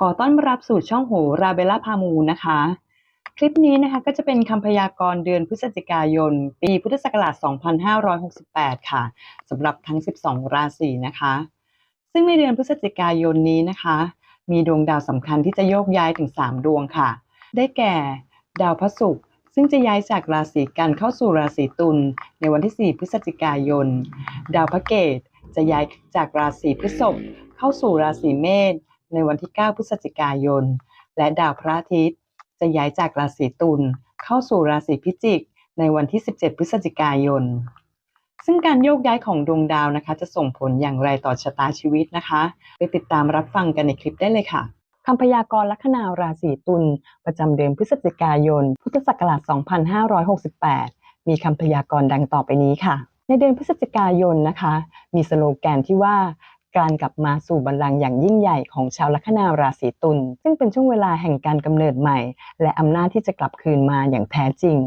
ขอต้อนรับสู่ช่องโหราเบล่าพามูนะคะ คลิปนี้นะคะก็จะเป็นคำพยากรณ์เดือนพฤศจิกายน ปีพุทธศักราช 2568 ค่ะสำหรับทั้ง 12 ราศีนะคะ ซึ่งในเดือนพฤศจิกายนนี้นะคะ มีดวงดาวสำคัญที่จะโยกย้ายถึง 3 ดวงค่ะ ได้แก่ ดาวพระศุกร์ซึ่งจะย้ายจากราศีกันเข้าสู่ราศีตุลในวันที่ 4 พฤศจิกายน ดาวพระเกตจะย้ายจากราศีพฤษภเข้าสู่ราศีเมษ ในวันที่ 9 พฤศจิกายน และดาวพระอาทิตย์ จะย้ายจากราศีตุลเข้าสู่ราศีพิจิก ในวันที่ 17 พฤศจิกายน ซึ่งการโยกย้ายของดวงดาวนะคะ จะส่งผลอย่างไรต่อชะตาชีวิตนะคะ ไปติดตามรับฟังกันในคลิปได้เลยค่ะคำพยากรณ์ลัคนาราศีตุลประจำเดือนพฤศจิกายน พุทธศักราช 2568 มีคำพยากรณ์ดังต่อไปนี้ค่ะ ในเดือนพฤศจิกายนนะคะ มีสโลแกนที่ว่า การกลับมาสู่บัลลังก์อย่างยิ่งใหญ่ของชาวลัคนาราศีตุลซึ่งเป็นช่วงเวลาแห่งการกำเนิดใหม่ และอำนาจที่จะกลับคืนมาอย่างแท้จริง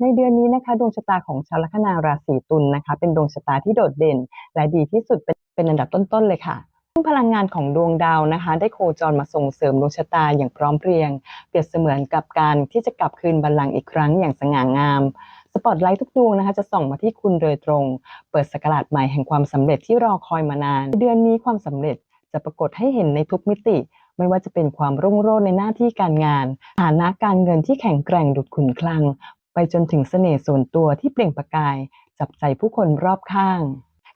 ในเดือนนี้นะคะดวงชะตาของชาวลัคนาราศีตุลนะคะ เป็นดวงชะตาที่โดดเด่น และดีที่สุดเป็นเป็นอันดับต้นๆเลยค่ะซึ่งพลังงานของดวงดาวนะคะ ได้โคจรมาส่งเสริมดวงชะตาอย่างพร้อมเพรียง เปรียบเสมือนกับการที่จะกลับคืนบัลลังก์อีกครั้งอย่างสง่างาม สปอตไลท์ทุกดวงนะคะจะส่องมาที่คุณโดยตรง เปิดสกราดใหม่แห่งความสำเร็จที่รอคอยมานาน เดือนนี้ความสำเร็จจะปรากฏให้เห็นในทุกมิติ ไม่ว่าจะเป็นความรุ่งโรจน์ในหน้าที่การงานฐานะการเงินที่แข็งแกร่งดุดขุนคลัง ไปจนถึงเสน่ห์ส่วนตัวที่เปล่งประกาย จับใจผู้คนรอบข้าง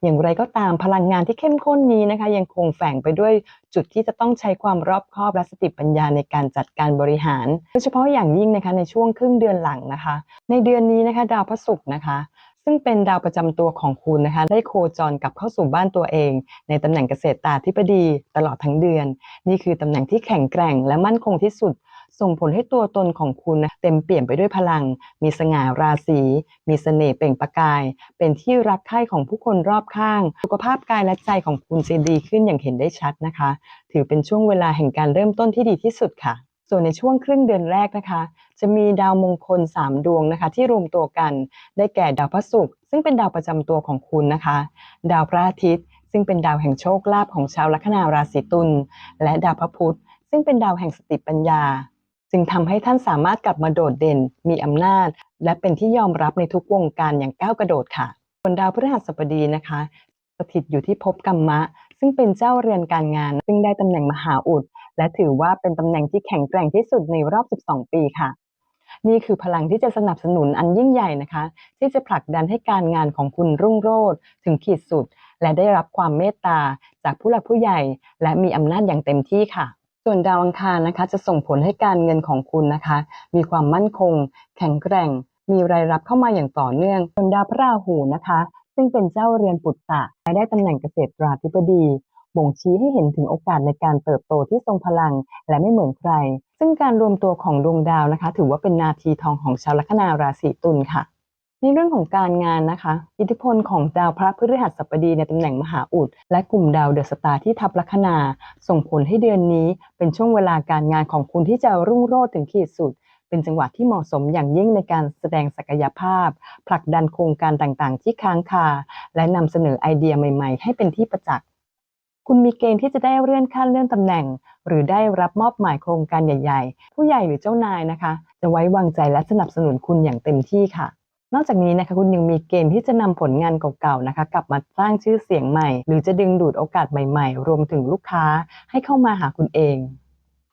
อย่างไรก็ตามพลังงานที่เข้มข้นนี้นะคะ ยังคงแฝงไปด้วยจุดที่จะต้องใช้ความรอบคอบและสติปัญญาในการจัดการบริหาร โดยเฉพาะอย่างยิ่งนะคะในช่วงครึ่งเดือนหลังนะคะ ในเดือนนี้นะคะดาวพระศุกร์นะคะซึ่งเป็นดาวประจำตัวของคุณนะคะได้โคจรกลับเข้าสู่บ้านตัวเอง ในตำแหน่งเกษตรตาธิบดีตลอดทั้งเดือน นี่คือตำแหน่งที่แข็งแกร่งและมั่นคงที่สุด ส่งผลให้ตัวตนของคุณเต็มเปี่ยมไปด้วยพลัง มีสง่าราศี มีเสน่ห์เปล่งประกาย เป็นที่รักใคร่ของผู้คนรอบข้าง สุขภาพกายและใจของคุณจะดีขึ้นอย่างเห็นได้ชัดนะคะ ถือเป็นช่วงเวลาแห่งการเริ่มต้นที่ดีที่สุดค่ะ ส่วนในช่วงครึ่งเดือนแรกนะคะ จะมีดาวมงคล 3 ดวงนะคะ ที่รวมตัวกัน ได้แก่ดาวพระศุกร์ซึ่งเป็นดาวประจำตัวของคุณนะคะ ดาวพระอาทิตย์ ซึ่งเป็นดาวแห่งโชคลาภของชาวลัคนาราศีตุล และดาวพระพุธซึ่งเป็นดาวแห่งสติปัญญา จึงทำให้ท่านสามารถกลับมาโดดเด่น มีอำนาจ และเป็นที่ยอมรับในทุกวงการอย่างก้าวกระโดดค่ะส่วนดาวพฤหัสบดีนะคะสถิตอยู่ที่ภพกรรมะ ซึ่งเป็นเจ้าเรือนการงาน ซึ่งได้ตำแหน่งมหาอุด และถือว่าเป็นตำแหน่งที่แข็งแกร่งที่สุดในรอบ 12 ปีค่ะ นี่คือพลังที่จะสนับสนุนอันยิ่งใหญ่นะคะ ที่จะผลักดันให้การงานของคุณรุ่งโรจน์ถึงขีดสุด และได้รับความเมตตาจากผู้หลักผู้ใหญ่ และมีอำนาจอย่างเต็มที่ค่ะ ส่วนดาวอังคารนะคะ จะส่งผลให้การเงินของคุณนะคะ มีความมั่นคง แข็งแกร่ง มีรายรับเข้ามาอย่างต่อเนื่องส่วนดาวพระราหูนะคะ ซึ่งเป็นเจ้าเรือนปุตตะและได้ตำแหน่งเกษตราธิบดีบ่งชี้ให้เห็นถึงโอกาสในการเติบโตที่ทรงพลังและไม่เหมือนใคร ซึ่งการรวมตัวของดวงดาวนะคะ ถือว่าเป็นนาทีทองของชาวลัคนาราศีตุลค่ะ ในเรื่องของการงานนะคะ อิทธิพลของดาวพระพฤหัสบดีในตำแหน่งมหาอุดและกลุ่มดาวเดอะสตาร์ที่ทับลัคนา ส่งผลให้เดือนนี้เป็นช่วงเวลาการงานของคุณที่จะรุ่งโรจน์ถึงขีดสุด เป็นจังหวะที่เหมาะสมอย่างยิ่งในการแสดงศักยภาพ ผลักดันโครงการต่างๆ ที่ค้างคา และนำเสนอไอเดียใหม่ๆ ให้เป็นที่ประจักษ์คุณมีเกณฑ์ที่จะได้เลื่อนขั้นเลื่อนตำแหน่ง หรือได้รับมอบหมายโครงการใหญ่ ๆ ผู้ใหญ่หรือเจ้านายนะคะ จะไว้วางใจและสนับสนุนคุณอย่างเต็มที่ค่ะ นอกจากนี้นะคะคุณยังมีเกณฑ์ที่จะนำผลงานเก่าๆนะคะ กลับมาสร้างชื่อเสียงใหม่ หรือจะดึงดูดโอกาสใหม่ๆ รวมถึงลูกค้าให้เข้ามาหาคุณเอง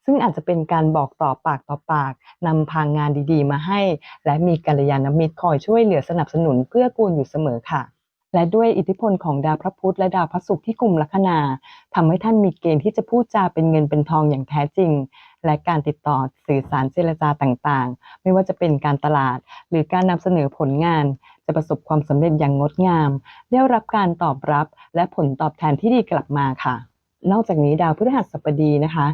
ซึ่งอาจจะเป็นการบอกต่อปากต่อปากนำพางงานดีๆ มาให้ และมีกัลยาณมิตรคอยช่วยเหลือสนับสนุนเพื่อกูลอยู่เสมอค่ะและด้วยอิทธิพลของดาวพระพุธและดาวพระศุกร์ที่กลุ่มลัคนาทำให้ท่านมีเกณฑ์ที่จะพูดจาเป็นเงินเป็นทองอย่างแท้จริง และการติดต่อสื่อสารเจรจาต่างๆ ไม่ว่าจะเป็นการตลาด หรือการนำเสนอผลงาน จะประสบความสำเร็จอย่างงดงาม ได้รับการตอบรับและผลตอบแทนที่ดีกลับมาค่ะ นอกจากนี้ดาวพฤหัสบดีนะคะ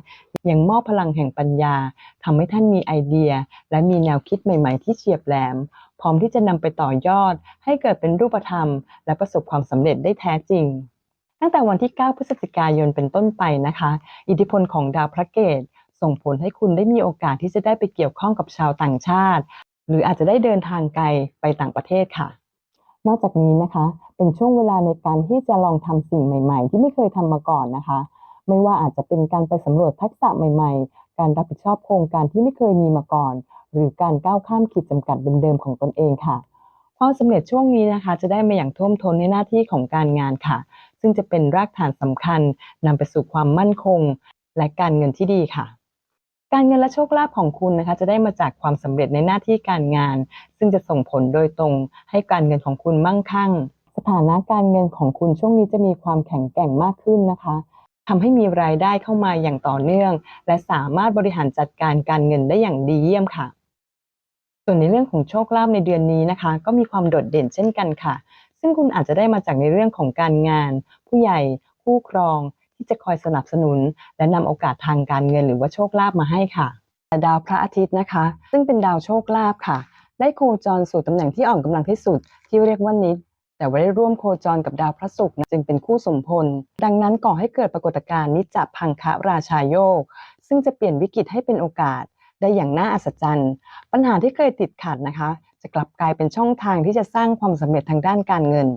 ยังมอบพลังแห่งปัญญาทำให้ท่านมีไอเดีย และมีแนวคิดใหม่ ๆ ที่เฉียบแหลม พร้อมที่จะนำไปต่อยอด ให้เกิดเป็นรูปธรรม และประสบความสำเร็จได้แท้จริงตั้งแต่วันที่ 9 พฤศจิกายนเป็นต้นไปนะคะ อิทธิพลของดาวพระเกต ส่งผลให้คุณได้มีโอกาสที่จะได้ไปเกี่ยวข้องกับชาวต่างชาติ หรืออาจจะได้เดินทางไกลไปต่างประเทศค่ะ นอกจากนี้นะคะ เป็นช่วงเวลาในการที่จะลองทำสิ่งใหม่ ๆ ที่ไม่เคยทำมาก่อนนะคะ ไม่ว่าอาจจะเป็นการไปสำรวจทักษะใหม่ ๆ การรับผิดชอบโครงการที่ไม่เคยมีมาก่อน หรือการก้าวข้ามขีดจำกัดเดิมๆของตนเองค่ะความสำเร็จช่วงนี้นะคะ จะได้มาอย่างท่วมท้นในหน้าที่ของการงานค่ะ ซึ่งจะเป็นรากฐานสำคัญนำไปสู่ความมั่นคง และการเงินที่ดีค่ะ การเงินและโชคลาภของคุณนะคะจะได้มาจากความสำเร็จในหน้าที่การงาน ซึ่งจะส่งผลโดยตรงให้การเงินของคุณมั่งคั่ง สถานะการเงินของคุณช่วงนี้จะมีความแข็งแกร่งมากขึ้นนะคะทำให้มีรายได้เข้ามาอย่างต่อเนื่อง และสามารถบริหารจัดการการเงินได้อย่างดีเยี่ยมค่ะ ส่วนในเรื่องของโชคลาภในเดือนนี้นะคะ ก็มีความโดดเด่นเช่นกันค่ะ ซึ่งคุณอาจจะได้มาจากในเรื่องของการงาน ผู้ใหญ่ คู่ครอง ที่จะคอยสนับสนุน และนำโอกาสทางการเงินหรือว่าโชคลาภมาให้ค่ะแต่ดาวพระอาทิตย์นะคะ ซึ่งเป็นดาวโชคลาภค่ะ ได้โคจรสู่ตำแหน่งที่อ่อนกำลังที่สุด ที่เรียกว่านิด แต่ว่าได้ร่วมโคจรกับดาวพระศุกร์นะจึงเป็นคู่สมพล ดังนั้นก่อให้เกิดปรากฏการณ์นิจจพังคะราชาโยก ซึ่งจะเปลี่ยนวิกฤตให้เป็นโอกาส ได้อย่างน่าอัศจรรย์ ปัญหาที่เคยติดขัดนะคะ จะกลับกลายเป็นช่องทางที่จะสร้างความสำเร็จทางด้านการเงิน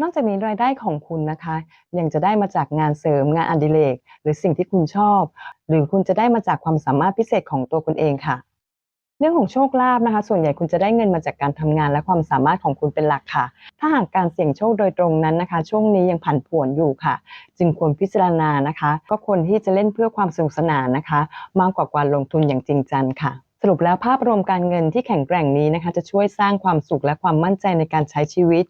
นอกจากนี้รายได้ของคุณนะคะ ยังจะได้มาจากงานเสริมงานอดิเรกหรือสิ่งที่คุณชอบ หรือคุณจะได้มาจากความสามารถพิเศษของตัวคุณเองค่ะ เรื่องของโชคลาภนะคะ ส่วนใหญ่คุณจะได้เงินมาจากการทำงานและความสามารถของคุณเป็นหลักค่ะ ถ้าหากการเสี่ยงโชคโดยตรงนั้นนะคะ ช่วงนี้ยังผันผวนอยู่ค่ะ จึงควรพิจารณานะคะ ก็ควรที่จะเล่นเพื่อความสนุกสนานนะคะ มากกว่าการลงทุนอย่างจริงจังค่ะสรุปแล้วภาพรวมการเงินที่แข็งแกร่งนี้นะคะ จะช่วยสร้างความสุขและความมั่นใจในการใช้ชีวิต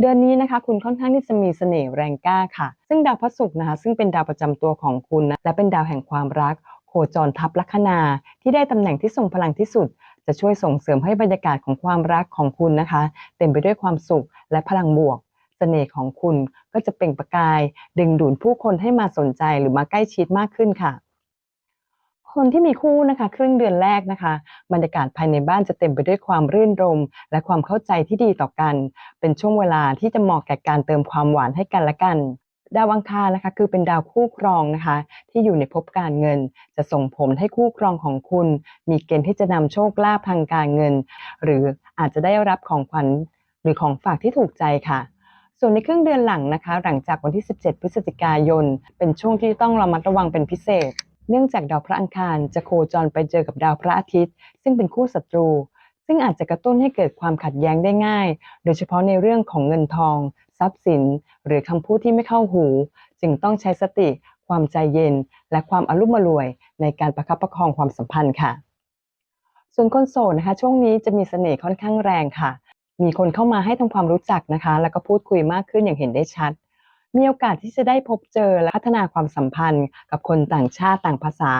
เดือนนี้นะคะคุณค่อนข้างที่จะมีเสน่ห์แรงกล้าค่ะ ซึ่งดาวพระศุกร์นะคะซึ่งเป็นดาวประจำตัวของคุณนะและเป็นดาวแห่งความรัก โคจรทับลัคนา ที่ได้ตำแหน่งที่ทรงพลังที่สุด จะช่วยส่งเสริมให้บรรยากาศของความรักของคุณนะคะ เต็มไปด้วยความสุขและพลังบวกเสน่ห์ของคุณก็จะเปล่งประกาย ดึงดูดผู้คนให้มาสนใจหรือมาใกล้ชิดมากขึ้นค่ะ คนที่มีคู่นะคะครึ่งเดือนแรกนะคะบรรยากาศภายในบ้านจะเต็มไปด้วยความรื่นรม และความเข้าใจที่ดีต่อกัน เป็นช่วงเวลาที่จะเหมาะแก่การเติมความหวานให้กันและกัน ดาวอังคารนะคะคือเป็นดาวคู่ครองนะคะ ที่อยู่ในภพการเงิน จะส่งผลให้คู่ครองของคุณ มีเกณฑ์ที่จะนำโชคลาภทางการเงิน หรืออาจจะได้รับของขวัญหรือของฝากที่ถูกใจค่ะส่วนในครึ่งเดือนหลังนะคะ หลังจากวันที่ 17 พฤศจิกายน เป็นช่วงที่ต้องระมัดระวังเป็นพิเศษ เนื่องจากดาวพระอังคารจะโคจรไปเจอกับดาวพระอาทิตย์ ซึ่งเป็นคู่ศัตรู ซึ่งอาจจะกระตุ้นให้เกิดความขัดแย้งได้ง่าย โดยเฉพาะในเรื่องของเงินทอง ทรัพย์สิน หรือคำพูดที่ไม่เข้าหู จึงต้องใช้สติ ความใจเย็น และความอารมณ์รวย ในการประคับประคองความสัมพันธ์ค่ะ ส่วนคนโสดนะคะ ช่วงนี้จะมีเสน่ห์ค่อนข้างแรงค่ะ มีคนเข้ามาให้ทำความรู้จักนะคะ แล้วก็พูดคุยมากขึ้นอย่างเห็นได้ชัด มีโอกาสที่จะได้พบเจอและพัฒนาความสัมพันธ์ กับคนต่างชาติต่างภาษา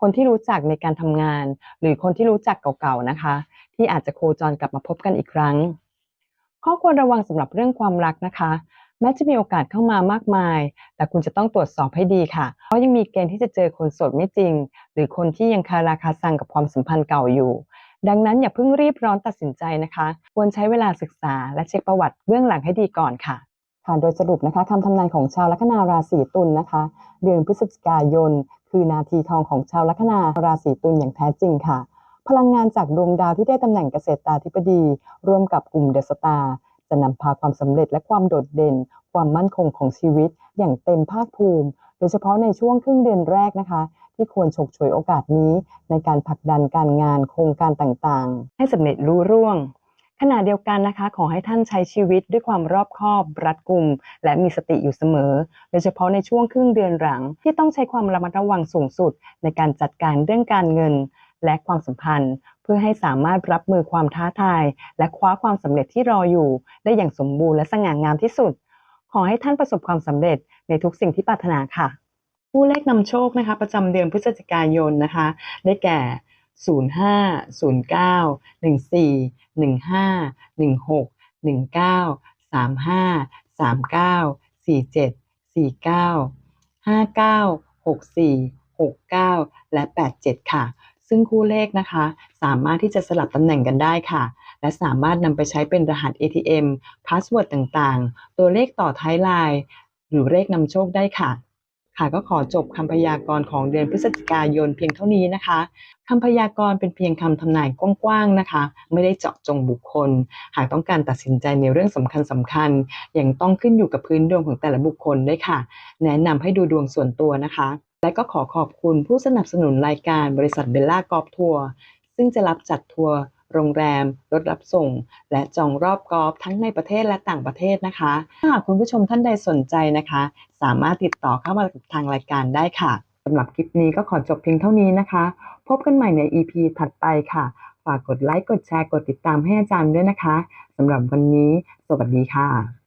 คนที่รู้จักในการทำงาน หรือคนที่รู้จักเก่าๆนะคะ ที่อาจจะโคจรกลับมาพบกันอีกครั้ง ข้อควรระวังสำหรับเรื่องความรักนะคะแม้จะมีโอกาสเข้ามามากมาย แต่คุณจะต้องตรวจสอบให้ดีค่ะ เพราะยังมีเกณฑ์ที่จะเจอคนสดไม่จริง หรือคนที่ยังคาราคาซังกับความสัมพันธ์เก่าอยู่ ดังนั้นอย่าเพิ่งรีบร้อนตัดสินใจนะคะ ควรใช้เวลาศึกษาและเช็คประวัติเบื้องหลังให้ดีก่อนค่ะ ค่ะโดยสรุปนะคะคำทำนายของชาวลัคนาราศีตุลนะคะ เดือนพฤศจิกายน คือนาทีทองของชาวลัคนาราศีตุลอย่างแท้จริงค่ะ พลังงานจากดวงดาวที่ได้ตำแหน่งเกษตรตาธิบดี ร่วมกับกลุ่มเดอะสตาร์จะนำพาความสำเร็จและความโดดเด่น ความมั่นคงของชีวิต อย่างเต็มภาคภูมิ โดยเฉพาะในช่วงครึ่งเดือนแรกนะคะ ที่ควรฉกฉวยโอกาสนี้ ในการผลักดันการงานโครงการต่างๆ ให้สำเร็จรุ่ร่วง ขณะเดียวกันนะคะ ขอให้ท่านใช้ชีวิตด้วยความรอบคอบรัดกุม และมีสติอยู่เสมอ โดยเฉพาะในช่วงครึ่งเดือนหลัง ที่ต้องใช้ความระมัดระวังสูงสุด ในการจัดการเรื่องการเงิน และความสัมพันธ์ เพื่อให้สามารถรับมือความท้าทาย และคว้าความสำเร็จที่รออยู่ ได้อย่างสมบูรณ์และสง่างามที่สุด ขอให้ท่านประสบความสำเร็จในทุกสิ่งที่ปรารถนาค่ะ ผู้เลขนำโชคนะคะ ประจำเดือนพฤศจิกายนนะคะ ได้แก่ 05 09 14 15 16 19 35 39 47 49 59 64 69 และ 87 ค่ะ ซึ่งคู่เลขนะคะ สามารถที่จะสลับตำแหน่งกันได้ค่ะ และสามารถนำไปใช้เป็นรหัส ATM พาสเวิร์ดต่างๆ ตัวเลขต่อท้ายไลน์หรือเลขนำโชคได้ค่ะ ค่ะก็ขอจบคำพยากรณ์ของเดือนพฤศจิกายนเพียงเท่านี้นะคะคำพยากรณ์เป็นเพียงคำทำนายกว้างๆนะคะ ไม่ได้เจาะจงบุคคล หากต้องการตัดสินใจในเรื่องสำคัญสำคัญยังต้องขึ้นอยู่กับพื้นดวงของแต่ละบุคคลด้วยค่ะ แนะนำให้ดูดวงส่วนตัวนะคะ และก็ขอขอบคุณผู้สนับสนุนรายการบริษัทเบลล่ากอล์ฟทัวร์ซึ่งจะรับจัดทัวร์ โรงแรม รถรับส่ง และจองรอบกอล์ฟทั้งในประเทศและต่างประเทศนะคะ ถ้าหากคุณผู้ชมท่านใดสนใจนะคะ สามารถติดต่อเข้ามากับทางรายการได้ค่ะสำหรับคลิปนี้ก็ขอจบเพียงเท่านี้นะคะ พบกันใหม่ใน EP ถัดไปค่ะ ฝากกดไลค์ กดแชร์ กดติดตามให้อาจารย์ด้วยนะคะสำหรับวันนี้ สวัสดีค่ะ